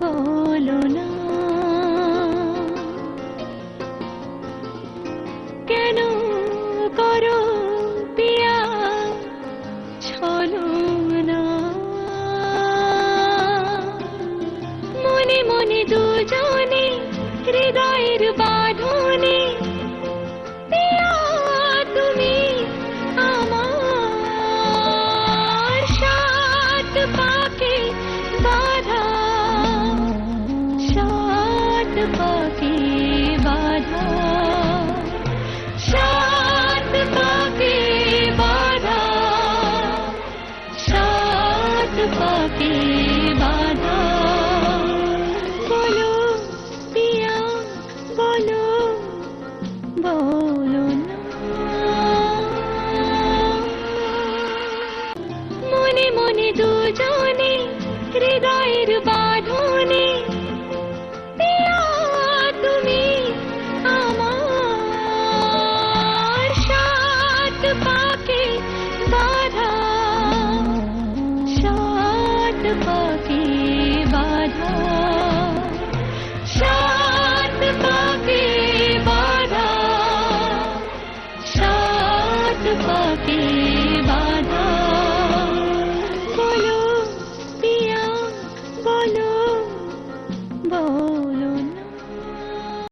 বলো না। কেন করো পিয়া? ছলো না। মনে মনে দুজনে হৃদয়ের বা পাকে বাধা। সাত পাকে বাধা। সাত পাকে বাধা। বলো পিয়া, বলো বলো মনে মনে দুজনে पति बाधा। शा पति बाधा। शान्त पति बाधा।